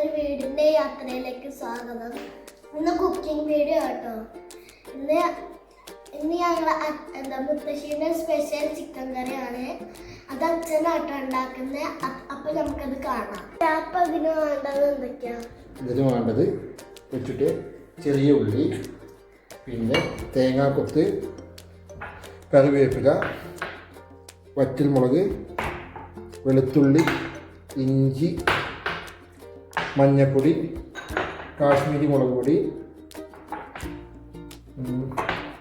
ഒരു വീടിന്റെ യാത്രയിലേക്ക് സ്വാഗതം. ഇന്ന് കുക്കിംഗ് വീഡിയോ കേട്ടോ ഇന്ന് ഇന്ന് ഞങ്ങൾ എന്താ മുത്തശ്ശീന്റെ സ്പെഷ്യൽ ചിക്കൻ കറിയാണ്. അത് അച്ഛനാട്ടോ ഉണ്ടാക്കുന്നത് അപ്പം നമുക്കത് കാണാം. അപ്പം അതിന് വേണ്ടത് എന്തൊക്കെയാണ് ഇതിന് വേണ്ടത് വെച്ചിട്ട് ചെറിയ ഉള്ളി പിന്നെ തേങ്ങാക്കൊത്ത് കറിവേപ്പില വറ്റൽമുളക് വെളുത്തുള്ളി ഇഞ്ചി മഞ്ഞൾപ്പൊടി കാശ്മീരി മുളക് പൊടി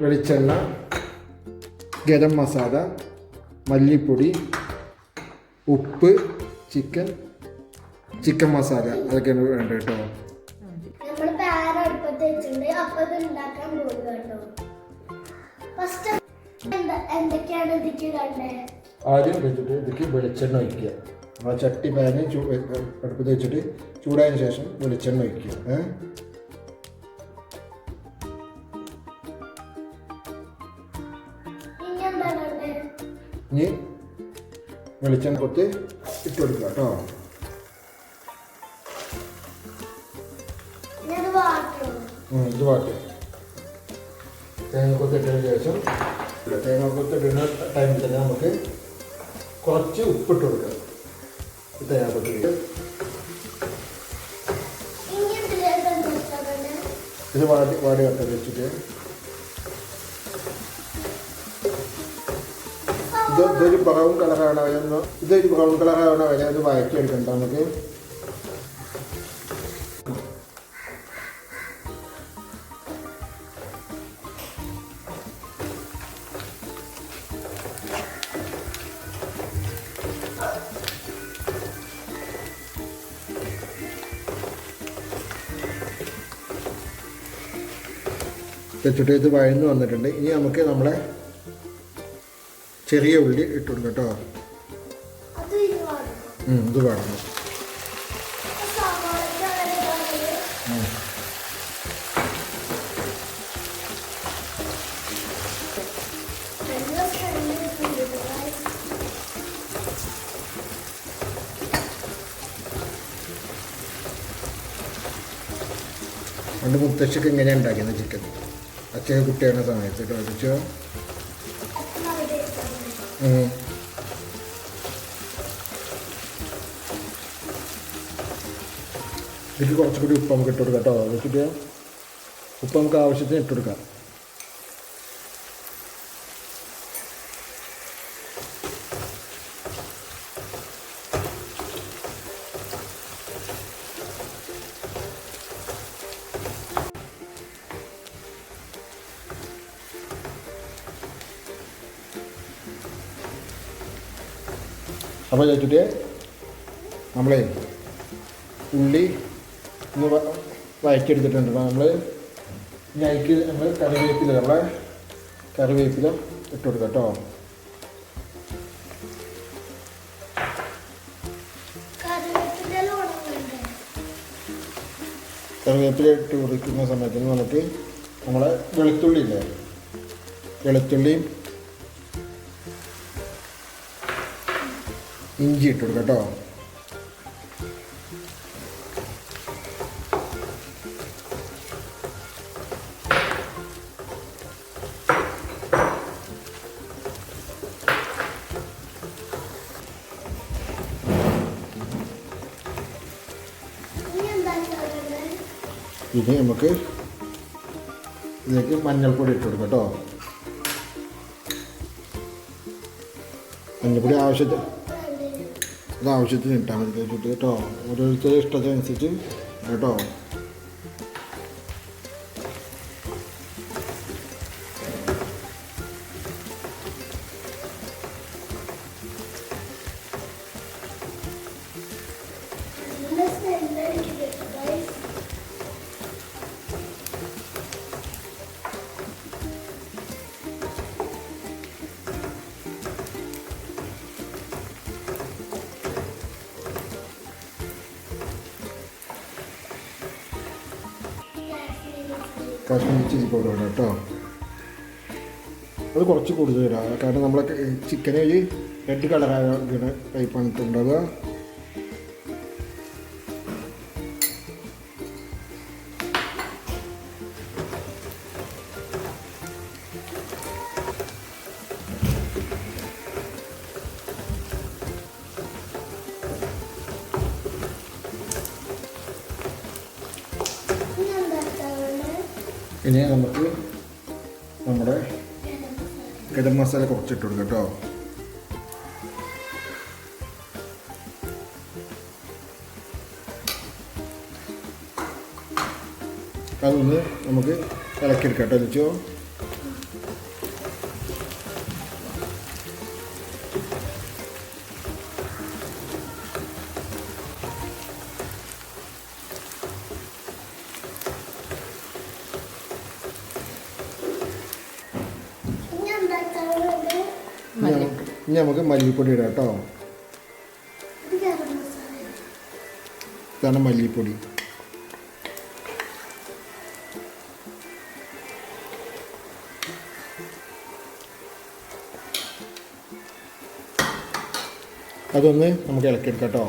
വെളിച്ചെണ്ണ ഗരം മസാല മല്ലിപ്പൊടി ഉപ്പ് ചിക്കൻ ചിക്കൻ മസാല അതൊക്കെയാണ് വേണ്ടത് കേട്ടോ. ആദ്യം വെച്ചിട്ട് ഇതിക്ക് വെളിച്ചെണ്ണ ഒഴിക്കുക. ആ ചട്ടി പാന് അടുപ്പത്ത് വെച്ചിട്ട് ചൂടായതിനു ശേഷം വെളിച്ചെണ്ണ ഒഴിക്കുക ഇനി വെളിച്ചെണ്ണ കൊത്തി ഇട്ട് കൊടുക്കുക കേട്ടോ. ഇത് വാട്ടി? തേങ്ങ ഇട്ടതിന് ശേഷം തേങ്ങ ഇടുന്ന ടൈമിൽ തന്നെ നമുക്ക് കുറച്ച് ഉപ്പിട്ട് കൊടുക്കുക തേങ്ങ തേങ്ങക്കൊത്തിട്ട് ഇത് വാടി വാടി കട്ട വെച്ചിട്ട്. ഇത് ഇതൊരു ബ്രൗൺ കളറാണ്. വരുന്നത് ഇതൊരു ബ്രൗൺ കളറാണ്. വരെ അത് വഴറ്റിയെടുക്കണ്ട നമുക്ക് വെച്ചിട്ട് ഇത് വഴന്ന് വന്നിട്ടുണ്ട്. ഇനി നമുക്ക് നമ്മളെ ചെറിയ ഉള്ളി ഇട്ട് കൊടുക്കാം കേട്ടോ ഇത് വേണം. പണ്ട് മുത്തശ്ശിക്ക് ഇങ്ങനെ ഉണ്ടാക്കിയത് ചിക്കൻ അച്ഛൻ കുട്ടിയാണ് സമയത്ത്. ഉം. ഇതിൽ കുറച്ചുകൂടി ഉപ്പ് നമുക്ക് ഇട്ട് കൊടുക്കാം കേട്ടോ വെച്ചിട്ട് ഉപ്പ് നമുക്ക് ആവശ്യത്തിന് ഇട്ട് അപ്പോൾ ചോദിച്ചിട്ട് നമ്മളെ ഉള്ളി ഒന്ന് വ- അപ്പോൾ നമ്മൾ അതിലേക്ക് നമ്മൾ കറിവേപ്പില നമ്മളെ കറിവേപ്പില ഇട്ട് കൊടുക്കാം കേട്ടോ. കറിവേപ്പില ഇട്ട് കൊടുക്കുന്ന സമയത്ത് നമുക്ക് നമ്മളെ വെളുത്തുള്ളി ഇല്ലേ വെളുത്തുള്ളിയും ഇഞ്ചി ഇട്ടു കേട്ടോ ഇനി നമുക്ക് ഇതിലേക്ക് മഞ്ഞൾപ്പൊടി ഇട്ട് കൊടുക്കാം കേട്ടോ മഞ്ഞൾപ്പൊടി ആവശ്യത്തിന്? അത് ആവശ്യത്തിന് ഇട്ടാൽ മതി കേട്ടോ. ഓരോരുത്തരുടെ ഇഷ്ടത്തിനനുസരിച്ച് കേട്ടോ. ചില്ലി പൗഡർ ഇടാം കേട്ടോ. അത് കുറച്ച് കൂടുതൽ ഇടാം. കാരണം നമ്മളെ ചിക്കന് ഒരു റെഡ് കളറാകുന്ന ടൈപ്പാണ് ഇട്ടുണ്ടാവുക മസാല കുറച്ചിട്ട് കൊടുക്കാം കേട്ടോ. അതൊന്ന് നമുക്ക് ഇളക്കിയെടുക്കാം കേട്ടോ ഇനി നമുക്ക് മല്ലിപ്പൊടി ഇടാം കേട്ടോ. ഇതാണ് മല്ലിപ്പൊടി. അതൊന്ന് നമുക്ക് ഇളക്കിയെടുക്കാം കേട്ടോ.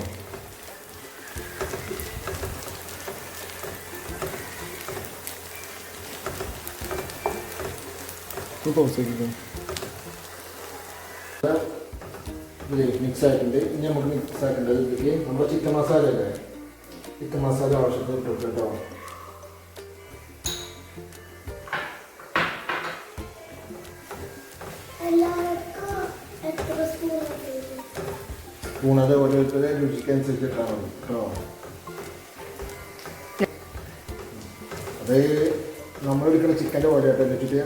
മിക്സ് ആയിട്ടുണ്ട് ഇനി നമുക്ക് മിക്സ് ആക്കേണ്ടത് ഇതിലേക്ക്. നമ്മുടെ ചിക്കൻ മസാല അല്ലേ? ചിക്കൻ മസാല ആവശ്യത്തിന് ഇട്ട് കൊടുക്കാം കേട്ടോ. അത് ഓരോരുത്തരുടെ രുചിക്കനുസരിച്ച് ഇട്ടാൽ മതി കേട്ടോ. അത് നമ്മളെടുക്കുന്ന ചിക്കന്റെ കേട്ടോ വെച്ചിട്ട്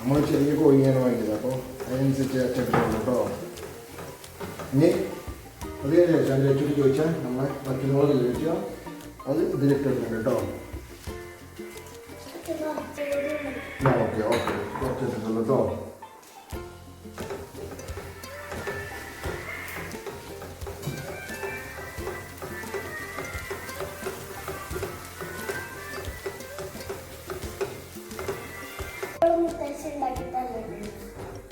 നമ്മൾ ചെറിയ കോഴിയാണ് വാങ്ങിയത് അപ്പോൾ അതിനനുസരിച്ച് അച്ചെടുക്കുള്ളൂ കേട്ടോ ഇനി അത് കഴിഞ്ഞ ശേഷം അതിൽ വെച്ചിട്ട് ചോദിച്ചാൽ നമ്മളെ മറ്റുള്ള ചോദിച്ചാൽ അത് ഇതിലിട്ട് വെക്കണം കേട്ടോ ഓക്കെ ഓക്കെ കുറച്ച് ഇട്ടിട്ടുള്ളൂ കേട്ടോ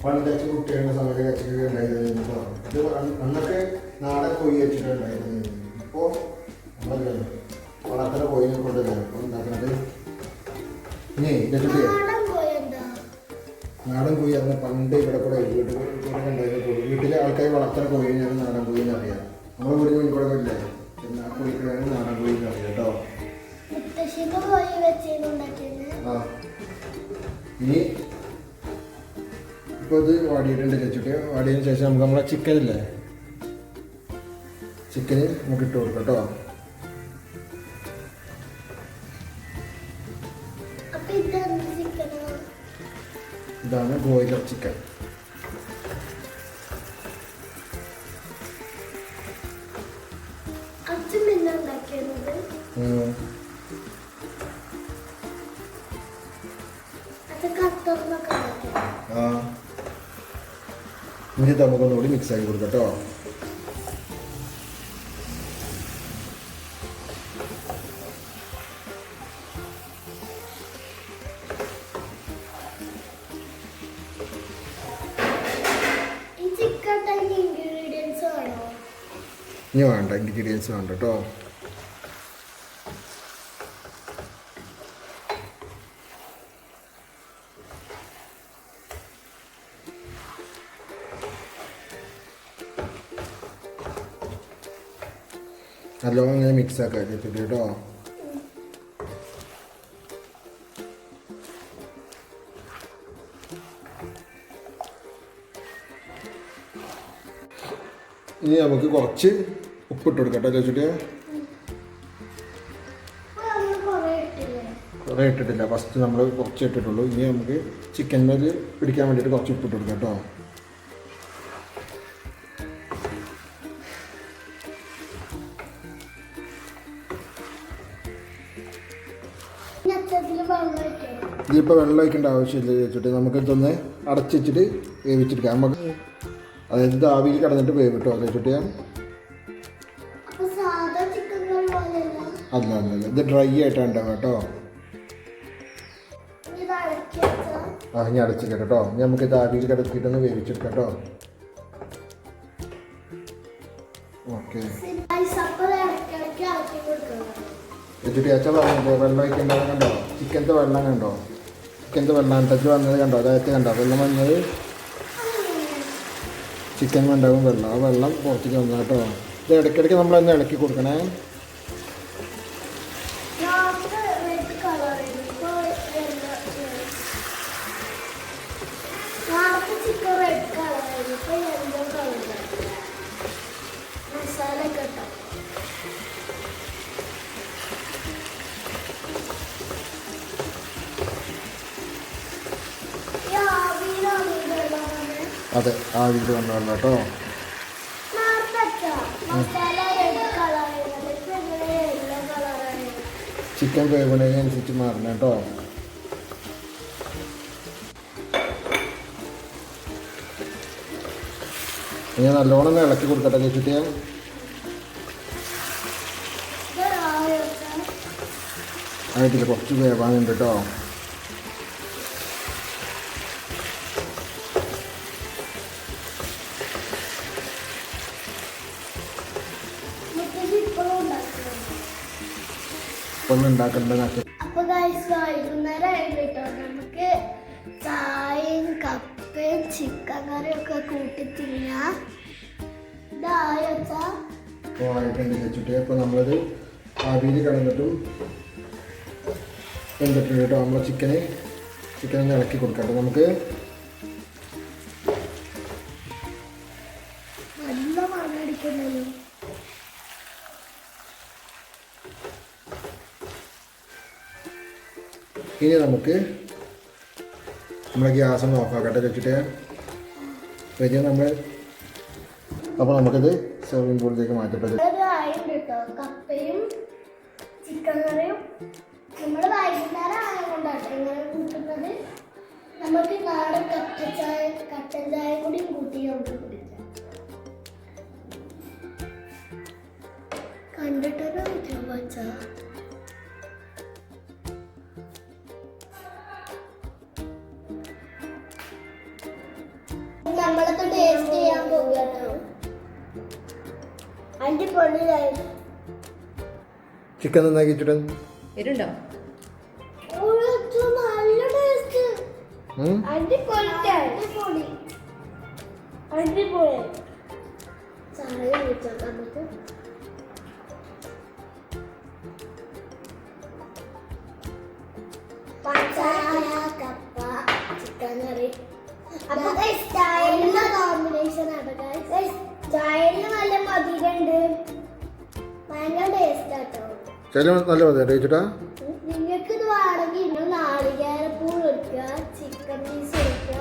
പണ്ട് കുട്ടികളുടെ സമയത്ത് കച്ചക്കൊക്കെ ഉണ്ടായിരുന്നു അത് അന്നൊക്കെ നാടൻ കോഴി വെച്ചിട്ടുണ്ടായിരുന്നു ഇപ്പോൾ നമ്മളല്ലേ വളർത്തല കോഴിനെ കൊണ്ടുവരാം അപ്പോൾ ഉണ്ടാക്കുന്നത് ഇനി ഇതൊക്കെ നാടൻ കോഴി അന്ന് പണ്ട് ഇവിടെ കൂടെ വീട്ടിൽ കൂടെ ഉണ്ടായിരുന്നു കോഴി. വീട്ടിലെ ആൾക്കാർ വളർത്തല കോഴിനെയാണ് നാടൻ കോഴിന്ന് അറിയാം. നമ്മളെ വീടിന് മുന്നിൽ കൂടെ ഇല്ല? പിന്നെ ആ കോഴിക്കാണ് നാടൻ കോഴിന്ന് അറിയാം കേട്ടോ. ആ. ഇനി ഇപ്പോൾ ഇത് വാടിയിട്ടുണ്ട് ചേച്ചിട്ട് വാടിയതിന് ശേഷം നമുക്ക് നമ്മളെ ചിക്കൻ ഇല്ലേ? ചിക്കന് നമുക്ക് ഇട്ട് കൊടുക്കാം കേട്ടോ. ഇതാണ് ബോയിലർ ചിക്കൻ മിക്സ് ആക്കി കൊടുക്കാം കേട്ടോ ഇനി വേണ്ട ഇൻഗ്രീഡിയൻസ് വേണ്ട കേട്ടോ മിക്സ് ആക്കാം ചേച്ചിട്ട് കേട്ടോ ഇനി നമുക്ക് കുറച്ച് ഉപ്പിട്ട് കൊടുക്കാം കേട്ടോ ഇട്ടില്ലേ? കുറേ ഇട്ടിട്ടില്ല. ഫസ്റ്റ് നമ്മൾ കുറച്ച് ഇട്ടിട്ടുള്ളൂ. ഇനി നമുക്ക് ചിക്കൻ മേൽ പിടിക്കാൻ വേണ്ടിയിട്ട് കുറച്ച് ഉപ്പിട്ട് കൊടുക്കാം കേട്ടോ ഇതിപ്പോൾ വെള്ളം ഒഴിക്കേണ്ട ആവശ്യമില്ല ചേച്ചിട്ട് നമുക്ക് ഇതൊന്ന് അടച്ചിട്ട് വേവിച്ചിരിക്കാം നമുക്ക് അതായത് ഇത് ആവിയിൽ കിടന്നിട്ട് വേവിട്ടോ ചേച്ചിട്ട് അല്ല അല്ല അല്ല. ഇത് ഡ്രൈ ആയിട്ടാണ് ഉണ്ടാവുക കേട്ടോ. ആ ഇനി അടച്ചിട്ട് കേട്ടോ. ഇനി നമുക്ക് ഇത് ആവിയിൽ കിടത്തിയിട്ടൊന്ന് വേവിച്ചെടുക്കാം കേട്ടോ. ഓക്കെ. എന്നിട്ട് അച്ഛ പറഞ്ഞിട്ട് വെള്ളം ഒഴിക്കേണ്ടത് കണ്ടോ? ചിക്കന്റെ വെള്ളം കണ്ടോ? ചിക്കന്റെ വെള്ളം അണ്ടത്തിൽ വന്നത് കണ്ടോ? അതായത് കണ്ടോ? വെള്ളം വന്നത് ചിക്കൻ ഉണ്ടാകും വെള്ളം. ആ വെള്ളം പുറത്തേക്ക് വന്നു കേട്ടോ. ഇത് ഇടയ്ക്കിടയ്ക്ക് നമ്മൾ ഒന്ന് ഇളക്കി കൊടുക്കണേ. ചിക്കൻ റെഡ് കളർ ഇപ്പോൾ എന്തോ കളറായിരുന്നു വന്നെ. ആ വീട് വന്നു വന്നു കേട്ടോ. ചിക്കൻ മസാല അനുസരിച്ച് മാറണം കേട്ടോ. ഞാൻ നല്ലോണം ഇളക്കി കൊടുക്കട്ടെ ചേച്ചിട്ട് ആദ്യത്തെ ആയിട്ടില്ല കുറച്ച് വേവാനുണ്ട് കേട്ടോ. ഒന്ന് ഉണ്ടാക്കേണ്ടതാക്കി അപ്പൊ വൈകുന്നേരം കേട്ടോ നമുക്ക് ചായയും കപ്പയും ചിക്കൻ കറിയും ഒക്കെ കൂട്ടി തിന്നാം. വെച്ചാ ആയിട്ടുണ്ട് ചേച്ചിട്ട് അപ്പോൾ നമ്മളത് ആവിയിൽ കിടന്നിട്ടും വെന്തിട്ടുണ്ട് കേട്ടോ നമ്മളെ ചിക്കനെ ചിക്കൻ ഒന്ന് ഇളക്കി കൊടുക്കട്ടെ നമുക്ക് ഇനി നമുക്ക് നമ്മുടെ ഗ്യാസ് ഒന്ന് ഓഫാക്കട്ടെ വെച്ചിട്ട്. കഴിഞ്ഞാൽ നമ്മൾ അപ്പോൾ നമുക്കിത് സെർവിങ് ബോളിലേക്ക് കപ്പയും ചിക്കൻ കറിയും. നമ്മൾ വൈകുന്നേരം ആയതുകൊണ്ടാണ് ഇങ്ങനെ കൂട്ടുന്നത്. നമുക്ക് നാടൻ കട്ട ചായ കട്ടൻ ചായ കൂടി കൂട്ടി നമുക്ക് കുടിക്കാം. പച്ചാ ചിക്കൻ നന്നാക്കി വെച്ചിട്ട് വരുണ്ടോ? Chicken curry. അപ്പൊ കോമ്പിനേഷൻ ആണ് നല്ല മധുരണ്ട് ചില നല്ല മതി. ചേച്ചിട്ടാ? നിങ്ങൾക്ക് ഇത് വേണമെങ്കിൽ ഇന്ന് നാളികേരപ്പൂൾ എടുക്കുക ചിക്കൻ പീസ് എടുക്കുക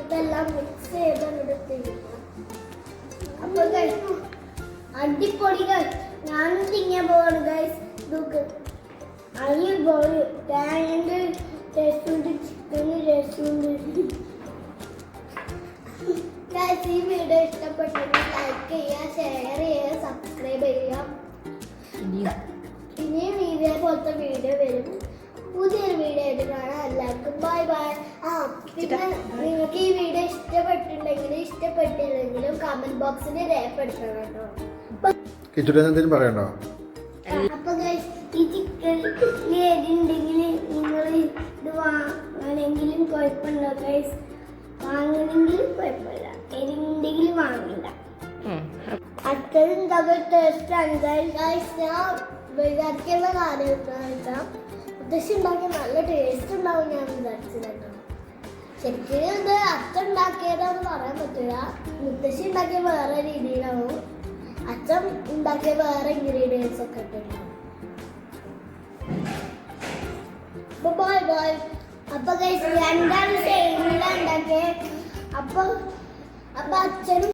ഇതെല്ലാം മിക്സ് ചെയ്ത് അങ്ങോട്ട് അപ്പോൾ അടിപൊളി. ഞാനും തിന്നാൻ പോവാണ് ഗൈസ് ഇതൊക്കെ അടിപൊളി. തേങ്ങന്റെ ടേസ്റ്റ് ഉണ്ട് ചിക്കന് ടേസ്റ്റ് ഈ വീഡിയോ ഇഷ്ടപ്പെട്ടെങ്കിൽ ലൈക്ക് ചെയ്യുക ഷെയർ ചെയ്യുക സബ്സ്ക്രൈബ് ചെയ്യുക. ഇനിയും. ഇതേപോലത്തെ വീഡിയോ വരും. പുതിയൊരു വീഡിയോ ആയിട്ട് കാണാം. എല്ലാവർക്കും ബൈ ബൈ ആ പിന്നെ നിങ്ങൾക്ക് ഈ വീഡിയോ ഇഷ്ടപ്പെട്ടിട്ടുണ്ടെങ്കിൽ ഇഷ്ടപ്പെട്ടില്ലെങ്കിലും കമന്റ് ബോക്സിൽ രേഖപ്പെടുത്തണം കേട്ടോ. എന്തെങ്കിലും പറയണ്ടോ? അപ്പൊ ഈ ചിക്കൻ ഏതുണ്ടെങ്കിൽ നിങ്ങൾ ഇത് വാങ്ങണമെങ്കിലും കുഴപ്പമില്ല ഗൈസ് വാങ്ങണമെങ്കിലും കുഴപ്പമില്ല. ഏതുണ്ടെങ്കിലും വാങ്ങണ്ട അത്രയും ഡബിൾ ടേസ്റ്റ് ഞാൻ വിചാരിക്കുന്ന കാര്യം ഉദ്ദേശം ഉണ്ടാക്കിയ നല്ല ടേസ്റ്റ് ഉണ്ടാവും ഞാൻ വിചാരിച്ചിട്ടുണ്ടോ ശരിക്കും ഇത് അച്ഛൻ ഉണ്ടാക്കിയതാന്ന് പറയാൻ പറ്റില്ല മുത്തശ്ശി ഉണ്ടാക്കിയ വേറെ രീതിയിലാവും. അച്ഛൻ ഉണ്ടാക്കിയ വേറെ ഇൻഗ്രീഡിയൻസ് ഒക്കെ ഇട്ടിട്ടുണ്ടാവും ബൈ ബൈ അപ്പൊ രണ്ടാണ് സെയിമിലാണ് അപ്പൊ അപ്പൊ അച്ഛനും